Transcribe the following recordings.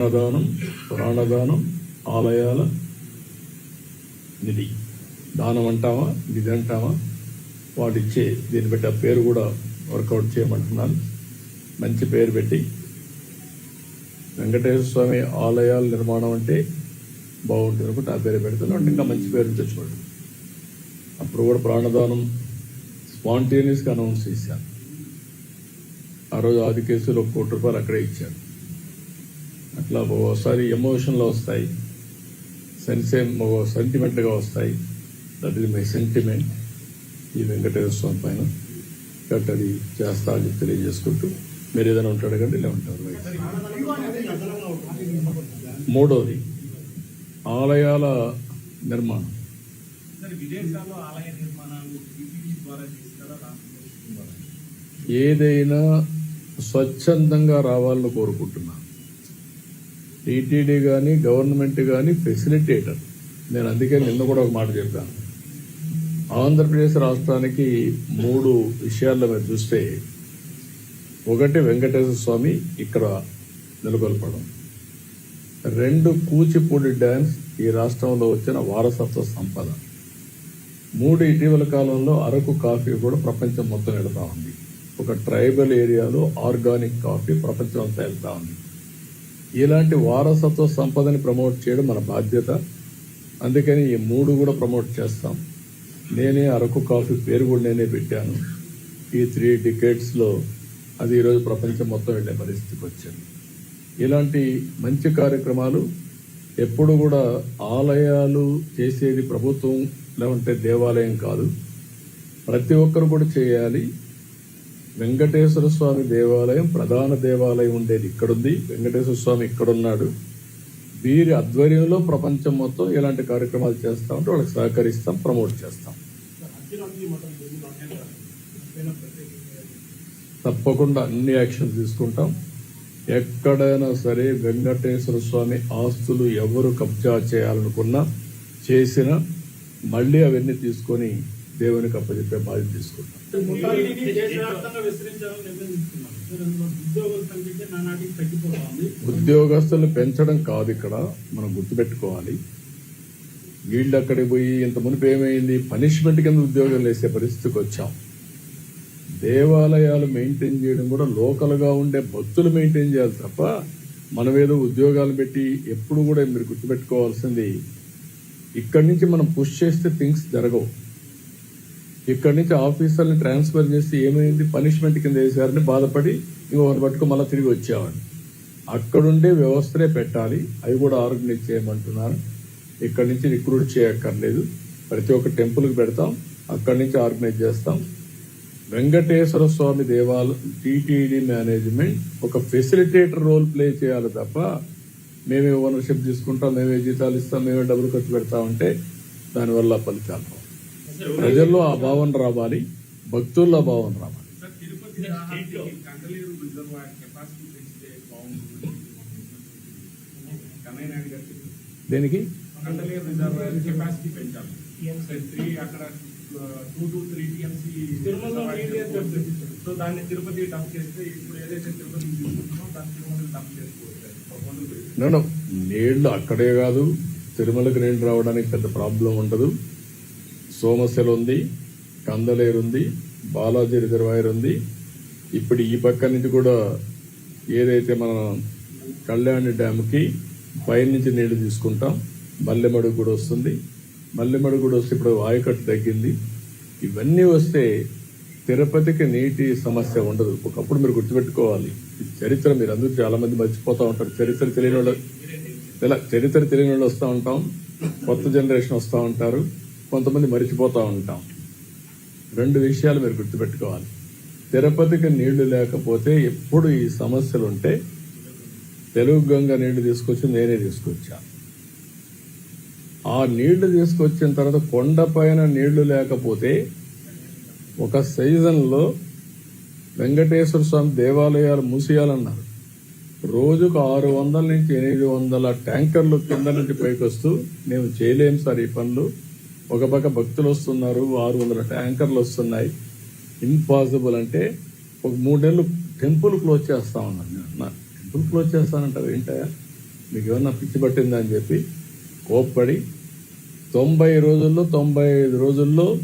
అన్నదానం ప్రాణదానం ఆలయాల నిధి. దానం అంటామా నిధి అంటామా వాటిచ్చే దీన్ని బట్టి ఆ పేరు కూడా వర్కౌట్ చేయమంటున్నాను. మంచి పేరు పెట్టి. వెంకటేశ్వర స్వామి ఆలయాల నిర్మాణం అంటే బాగుంటుంది అనుకుంటే. ఆ పేరు పెడతాను. అంటే ఇంకా మంచి పేరు తెచ్చుకోండి అప్పుడు కూడా ప్రాణదానం స్పాంటేనియస్గా అనౌన్స్ చేశాను ఆ రోజు ఆది కేసులో ఒక కోటి రూపాయలు అక్కడే ఇచ్చాను అట్లా ఒక్కోసారి ఎమోషన్లో వస్తాయి. సెన్సే సెంటిమెంట్గా వస్తాయి. That is my sentiment. ఈ వెంకటేశ్వర స్వామి పైన కాబట్టి అది చేస్తా అని తెలియజేసుకుంటూ మీరు ఏదైనా ఉంటాడు కండి ఇలా ఉంటారు మూడోది ఆలయాల నిర్మాణం. ఏదైనా స్వచ్ఛందంగా రావాలని కోరుకుంటున్నాను. టీటీడీ కానీ గవర్నమెంట్ కానీ ఫెసిలిటేటర్. నేను అందుకే నిన్న కూడా ఒక మాట చెప్పాను. ఆంధ్రప్రదేశ్ రాష్ట్రానికి మూడు విషయాల్లో మీరు చూస్తే ఒకటి వెంకటేశ్వర స్వామి ఇక్కడ నెలకొల్పడం. రెండు కూచిపూడి డ్యాన్స్ ఈ రాష్ట్రంలో వచ్చిన వారసత్వ సంపద. మూడు ఇటీవల కాలంలో అరకు కాఫీ కూడా ప్రపంచం మొత్తం వెళ్తా ఉంది. ఒక ట్రైబల్ ఏరియాలో ఆర్గానిక్ కాఫీ ప్రపంచం అంతా వెళ్తా ఉంది. ఇలాంటి వారసత్వ సంపదని ప్రమోట్ చేయడం మన బాధ్యత. అందుకని ఈ మూడు కూడా ప్రమోట్ చేస్తాం. నేనే అరకు కాఫీ పేరు కూడా నేనే పెట్టాను. ఈ త్రీ డికేట్స్లో అది ఈరోజు ప్రపంచం మొత్తం వెళ్ళే పరిస్థితికి వచ్చింది. ఇలాంటి మంచి కార్యక్రమాలు ఎప్పుడు కూడా ఆలయాలు చేసేది ప్రభుత్వం లేకుంటే దేవాలయం కాదు. ప్రతి ఒక్కరు కూడా చేయాలి. వెంకటేశ్వర స్వామి దేవాలయం ప్రధాన దేవాలయం ఉండేది ఇక్కడుంది. వెంకటేశ్వర స్వామి ఇక్కడున్నాడు. వీరి ఆధ్వర్యంలో ప్రపంచం మొత్తం ఇలాంటి కార్యక్రమాలు చేస్తా ఉంటే వాళ్ళకి సహకరిస్తాం ప్రమోట్ చేస్తాం. తప్పకుండా అన్ని యాక్షన్స్ తీసుకుంటాం. ఎక్కడైనా సరే వెంకటేశ్వర స్వామి ఆస్తులు ఎవరు కబ్జా చేయాలనుకున్నా చేసిన మళ్ళీ అవన్నీ తీసుకొని దేవునికి అప్పచెప్పే బాధ్యత తీసుకుంటాం. ఉద్యోగస్తులు పెంచడం కాదు ఇక్కడ మనం గుర్తుపెట్టుకోవాలి. వీళ్ళు అక్కడికి పోయి ఇంత మునుపు ఏమైంది? పనిష్మెంట్ కింద ఉద్యోగాలు వేసే పరిస్థితికి వచ్చాం. దేవాలయాలు మెయింటైన్ చేయడం కూడా లోకల్గా ఉండే భక్తులు మెయింటైన్ చేయాలి తప్ప మనం ఏదో ఉద్యోగాలు పెట్టి ఎప్పుడు కూడా మీరు గుర్తుపెట్టుకోవాల్సింది ఇక్కడి నుంచి మనం పుష్ చేస్తే థింగ్స్ జరగవు. ఇక్కడి నుంచి ఆఫీసర్ని ట్రాన్స్ఫర్ చేసి ఏమైంది? పనిష్మెంట్ కింద వేసారని బాధపడి ఇంకొకరు పట్టుకు మళ్ళీ తిరిగి వచ్చేవాడిని. అక్కడుండే వ్యవస్థనే పెట్టాలి. అవి కూడా ఆర్గనైజ్ చేయమంటున్నారు ఇక్కడి నుంచి రిక్రూట్ చేయక్కర్లేదు. ప్రతి ఒక్క టెంపుల్కి పెడతాం. అక్కడి నుంచి ఆర్గనైజ్ చేస్తాం. వెంకటేశ్వర స్వామి దేవాలయం టీటీడీ మేనేజ్మెంట్ ఒక ఫెసిలిటేటర్ రోల్ ప్లే చేయాలి తప్ప మేమే ఓనర్షిప్ తీసుకుంటాం మేమే జీతాలు ఇస్తాం మేమే డబ్బులు ఖర్చు పెడతామంటే దానివల్ల ఫలితాలు ప్రజల్లో ఆ భావన రావాలి భక్తుల్లో ఆ భావన రావాలి. దేనికి two to three TMC so దాన్ని తిరుపతి డంప్ చేస్తే ఇప్పుడు ఏదైతే తిరుపతి తీసుకుంటున్నామో దాన్ని తిరుమల డంప్ చేసుకోవచ్చు సార్ ప్రపోజల్ పెట్టి. నేను నీళ్ళు అక్కడే కాదు తిరుమలకి నీళ్ళు రావడానికి పెద్ద ప్రాబ్లం ఉండదు సోమశిల ఉంది కందలేరు ఉంది బాలాజీ రిజర్వాయర్ ఉంది ఇప్పుడు ఈ పక్క నుంచి కూడా ఏదైతే మన కళ్యాణి డ్యామ్కి పైన నుంచి నీళ్ళు తీసుకుంటాం మల్లెమడుగు కూడా వస్తుంది. మల్లెమడుగు కూడా వస్తే ఇప్పుడు ఆయకట్టు తగ్గింది. ఇవన్నీ వస్తే తిరుపతికి నీటి సమస్య ఉండదు. ఒకప్పుడు మీరు గుర్తుపెట్టుకోవాలి చరిత్ర మీరు అందరూ చాలా మంది మర్చిపోతూ ఉంటారు. చరిత్ర తెలియని వాళ్ళు ఇలా చరిత్ర తెలియని వాళ్ళు వస్తూ ఉంటాం కొత్త జనరేషన్ వస్తూ ఉంటారు. కొంతమంది మర్చిపోతూ ఉంటాం. రెండు విషయాలు మీరు గుర్తుపెట్టుకోవాలి. తిరుపతికి నీళ్ళు లేకపోతే ఎప్పుడు ఈ సమస్యలు ఉంటే తెలుగు గంగ నీళ్ళు తీసుకొచ్చి నేనే తీసుకొచ్చా. ఆ నీళ్ళు తీసుకొచ్చిన తర్వాత కొండపైన నీళ్ళు లేకపోతే ఒక సీజన్లో వెంకటేశ్వర స్వామి దేవాలయాలు మూసేయాలన్నారు. రోజుకు ఆరు వందల నుంచి ఎనిమిది వందల ట్యాంకర్లు కింద నుంచి పైకి వస్తూ మేము చేయలేం సార్ ఈ పనులు. ఒక పక్క భక్తులు వస్తున్నారు ఆరు వందల ట్యాంకర్లు వస్తున్నాయి. ఇంపాసిబుల్ అంటే ఒక మూడు నెలలు టెంపుల్ క్లోజ్ చేస్తా ఉన్నాను నేను. నా టెంపుల్ క్లోజ్ చేస్తానంటారు ఏంటయ్యా? మీకు ఏమన్నా పిచ్చి పట్టిందా అని చెప్పి కోప్పడి తొంభై రోజుల్లో తొంభై ఐదు రోజుల్లో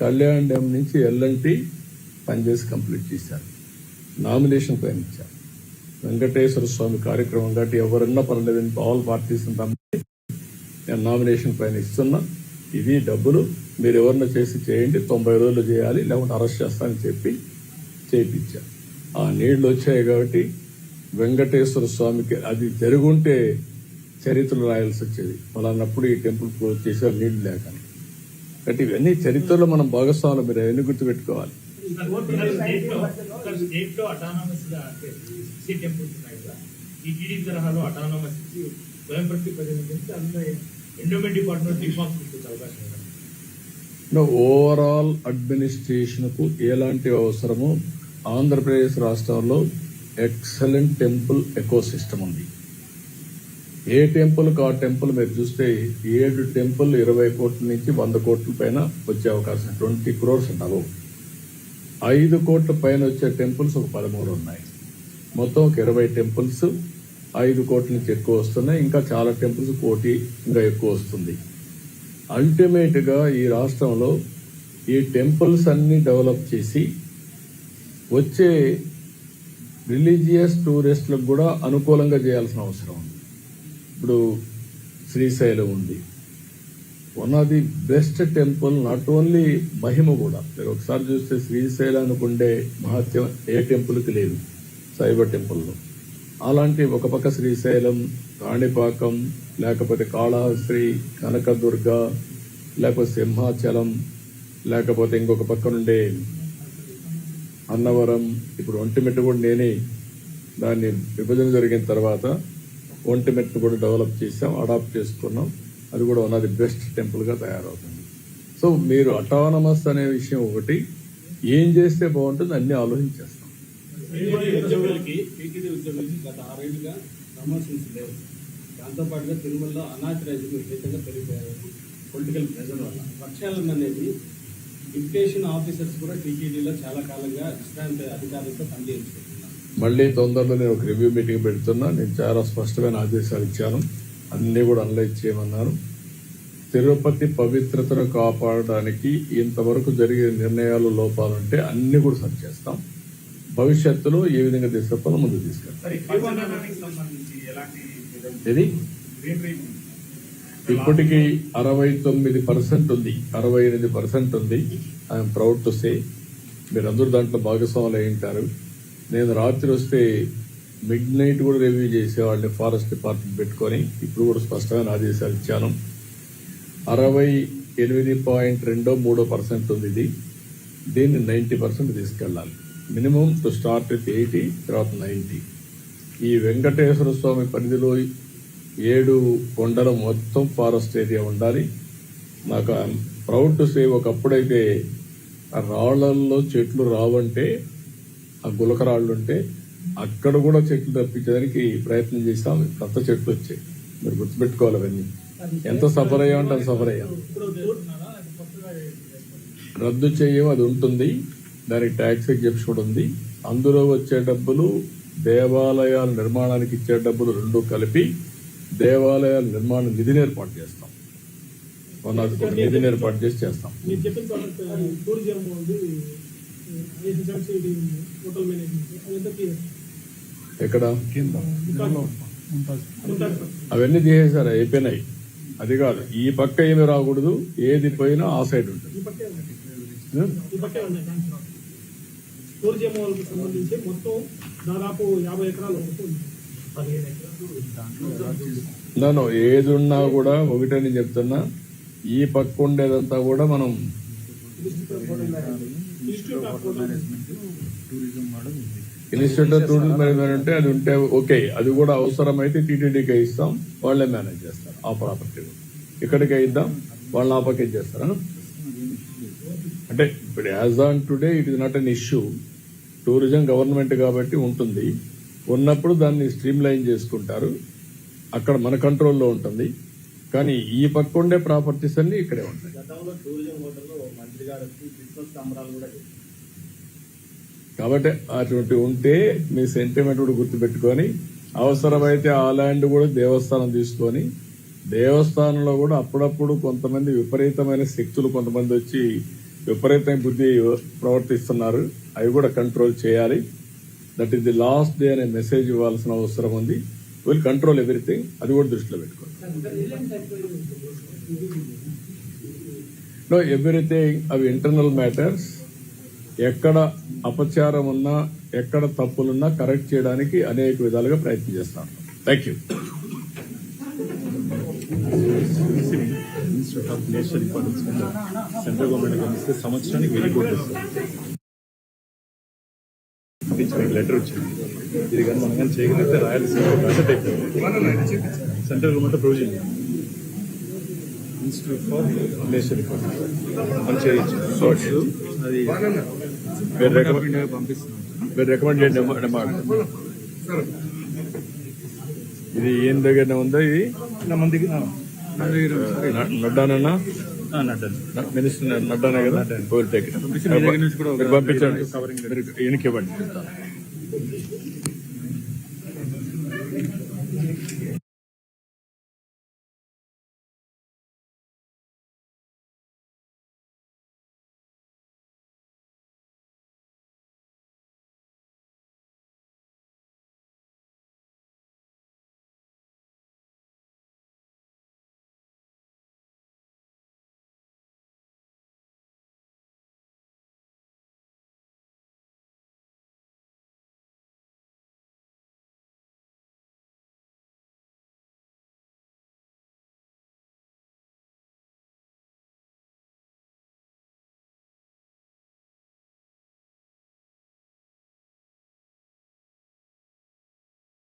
కళ్యాణ్ డ్యామ్ నుంచి ఎల్ఎన్టి పనిచేసి కంప్లీట్ చేశారు. నామినేషన్ పైన ఇచ్చారు. వెంకటేశ్వర స్వామి కార్యక్రమం కాబట్టి ఎవరన్నా పర్లేదని ఆల్ పార్టీస్ రమ్మని నేను నామినేషన్ పైన ఇస్తున్నా. ఇవి డబ్బులు మీరు ఎవరినో చేసి చేయండి తొంభై రోజులు చేయాలి లేకుంటే అరెస్ట్ చేస్తానని చెప్పి చేయించా ఆ నీళ్ళు వచ్చాయి కాబట్టి వెంకటేశ్వర స్వామికి అది జరుగుంటే చరిత్రలు రాయాల్సి వచ్చేది. మళ్ళన్నప్పుడు ఈ టెంపుల్ క్లోజ్ చేశారు నీళ్ళు లేక. కాబట్టి ఇవన్నీ చరిత్రలో మనం భాగస్వాములు మీరు అవన్నీ గుర్తుపెట్టుకోవాలి. ఈ టీడీ తరహాలో అటానమస్ స్వయం ప్రతిపదించి అందులో ఎండోమెంట్ డిపార్ట్మెంట్ అవకాశం ఓవరాల్ అడ్మినిస్ట్రేషన్కు ఎలాంటి అవసరమో ఆంధ్రప్రదేశ్ రాష్ట్రంలో ఎక్సలెంట్ టెంపుల్ ఎకో సిస్టమ్ ఉంది ఏ టెంపుల్ ఆ టెంపుల్ మీరు చూస్తే ఏడు టెంపుల్ ఇరవై కోట్ల నుంచి వంద కోట్ల పైన వచ్చే అవకాశం ట్వంటీ క్రోర్స్ ఉండవు ఐదు కోట్ల పైన వచ్చే టెంపుల్స్ ఒక పదమూడు ఉన్నాయి. మొత్తం ఒక ఇరవై టెంపుల్స్ ఐదు కోట్ల నుంచి ఎక్కువ వస్తున్నాయి. ఇంకా చాలా టెంపుల్స్ కోటి ఇంకా ఎక్కువ వస్తుంది. అల్టిమేట్గా ఈ రాష్ట్రంలో ఈ టెంపుల్స్ అన్ని డెవలప్ చేసి వచ్చే రిలీజియస్ టూరిస్టులకు కూడా అనుకూలంగా చేయాల్సిన అవసరం ఉంది. ఇప్పుడు శ్రీశైలం ఉంది. One of the best temple not only మహిమ కూడా. మీరు ఒకసారి చూస్తే శ్రీశైలానికి ఉండే మహత్యం ఏ టెంపుల్కి లేదు. శైవ టెంపుల్లో. అలాంటి ఒక పక్క శ్రీశైలం కాణిపాకం లేకపోతే కాళహస్త్రి కనకదుర్గ లేకపోతే సింహాచలం లేకపోతే ఇంకొక పక్క నుండే అన్నవరం. ఇప్పుడు ఒంటిమెట్టు కూడా నేనే దాన్ని విభజన జరిగిన తర్వాత ఒంటిమెట్టు కూడా డెవలప్ చేసాం అడాప్ట్ చేసుకున్నాం. అది కూడా వన్ ఆఫ్ ది బెస్ట్ టెంపుల్గా తయారవుతుంది. సో మీరు అటానమస్ అనే విషయం ఒకటి ఏం చేస్తే బాగుంటుంది అన్ని ఆలోచించేస్తాం. పీటీడీ ఉద్యోగులకి టీటీడీ ఉద్యోగులకి గత ఆరేళ్ళుగా ప్రమోషన్స్ లేవు దాంతోపాటుగా తిరుమలలో అనాథరైజులు విపరీతంగా పెరిగిపోయారు. పొలిటికల్ ప్రెజర్ వల్ల. ప్రక్షాళన అనేది డిప్యుటేషన్ ఆఫీసర్స్ కూడా టీటీడీలో చాలా కాలంగా విశ్రాంతి అధికారులతో పనిచేయించుకుంటున్నారు మళ్ళీ తొందరలో నేను ఒక రివ్యూ మీటింగ్ పెడుతున్నా. నేను చాలా స్పష్టమైన ఆదేశాలు ఇచ్చాను. అన్నీ కూడా అనలైజ్ చేయమన్నాను తిరుపతి పవిత్రతను కాపాడడానికి ఇంతవరకు జరిగే నిర్ణయాలు లోపాలుంటే అన్నీ కూడా సరి చేస్తాం. భవిష్యత్తులో ఏ విధంగా తీసుకెళ్ళాలో ముందుకు తీసుకెళ్తాం ఇది ఇప్పటికీ అరవై తొమ్మిది పర్సెంట్ ఉంది. అరవై ఎనిమిది పర్సెంట్ ఉంది. I'm proud to say. మీరందరూ దాంట్లో భాగస్వాములు అయి ఉంటారు. నేను రాత్రి వస్తే మిడ్ నైట్ కూడా రివ్యూ చేసేవాడిని ఫారెస్ట్ డిపార్ట్మెంట్ పెట్టుకొని. ఇప్పుడు కూడా స్పష్టమైన ఆదేశాలు ఇచ్చాను. అరవై ఎనిమిది పాయింట్ రెండో మూడో పర్సెంట్ ఉంది ఇది. దీన్ని నైంటీ పర్సెంట్ తీసుకెళ్ళాలి. Minimum to start with eighty తర్వాత నైంటీ. ఈ వెంకటేశ్వర స్వామి పరిధిలో ఏడు కొండల మొత్తం ఫారెస్ట్ ఏరియా ఉండాలి. నాకు ప్రౌడ్ టు సే ఒకప్పుడైతే ఆ రాళ్ళల్లో చెట్లు రావంటే ఆ గులక రాళ్ళు ఉంటే అక్కడ కూడా చెట్లు తప్పించడానికి ప్రయత్నం చేస్తాం. కొత్త చెట్లు వచ్చాయి. మీరు గుర్తుపెట్టుకోవాలి అవన్నీ. ఎంత సఫర్ అయ్యామంటే అంత సఫర్ అయ్యాం. రద్దు చేయం అది ఉంటుంది. దానికి ట్యాక్స్ ఎగ్జెప్షన్ కూడా ఉంది. అందులో వచ్చే డబ్బులు దేవాలయాల నిర్మాణానికి ఇచ్చే డబ్బులు రెండు కలిపి దేవాలయాల నిర్మాణ నిధిని ఏర్పాటు చేస్తాం. నిధిని ఏర్పాటు చేసి చేస్తాం. ఎక్కడ? ఉంటారు అవన్నీ చేసేసారు అయిపోయినాయి. అది కాదు. ఈ పక్క ఏమి రాకూడదు. ఏది పోయినా ఆ సైడ్ ఉంటుంది. ఈ సంబంధించి మొత్తం దాదాపు యాభై ఎకరాలు వరకు పదిహేను ఎకరాలు నన్ను ఏది ఉన్నా కూడా ఒకటని చెప్తున్నా. ఈ పక్క ఉండేదంతా కూడా మనం ఇన్స్టిట్యూట్ ఆఫ్ టూరిజం మేనేజ్మెంట్ అది ఉంటే ఓకే అది కూడా అవసరమైతే టీటీడీకి ఇస్తాం వాళ్ళే మేనేజ్ చేస్తారు ఆ ప్రాపర్టీ ఇక్కడికి ఇద్దాం వాళ్ళు ఆ పక్క చేస్తారు అంటే ఇప్పుడు as on today it is not an issue. Tourism government కాబట్టి ఉంటుంది. ఉన్నప్పుడు దాన్ని స్ట్రీమ్ లైన్ చేసుకుంటారు. అక్కడ మన కంట్రోల్లో ఉంటుంది. కానీ ఈ పక్క ఉండే ప్రాపర్టీస్ అన్ని ఇక్కడే ఉంటాయి. కాబట్టి అటువంటి ఉంటే మీ సెంటిమెంట్ కూడా గుర్తుపెట్టుకొని అవసరమైతే ఆ ల్యాండ్ కూడా దేవస్థానం తీసుకొని దేవస్థానంలో కూడా అప్పుడప్పుడు కొంతమంది విపరీతమైన శక్తులు కొంతమంది వచ్చి విపరీతమైన బుద్ధి ప్రవర్తిస్తున్నారు. అవి కూడా కంట్రోల్ చేయాలి. That is the last day అనే మెసేజ్ ఇవ్వాల్సిన అవసరం ఉంది. విల్ కంట్రోల్ ఎవ్రీథింగ్ అది కూడా దృష్టిలో పెట్టుకోండి నో ఎవ్రీథింగ్ అవి ఇంటర్నల్ మ్యాటర్స్ ఎక్కడ అపచారం ఉన్నా ఎక్కడ తప్పులున్నా కరెక్ట్ చేయడానికి అనేక విధాలుగా ప్రయత్నం చేస్తాను thank you institute of national importance కింద సెంట్రల్ గవర్నమెంట్ గమనిస్తే సంవత్సరానికి వెయ్యి కోట్లు వస్తుంది లెటర్ వచ్చింది. ఇది కానీ మనం కానీ చేయగలిగితే రాయలసీమ అయిపోయింది central government provision. Institute for national importance మనం చేయొచ్చు. అది మీరు రికమెండ్ పంపిస్తున్నాం. మీరు రికమెండ్ చేయండి. ఇది ఏం దగ్గరనే ఉందా ఇది? మన దగ్గర దగ్గర నడ్డానన్నా? మినిస్టర్ నడ్డానే కదా? ఒక మీరు పంపించండి. ఈయనకి ఇవ్వండి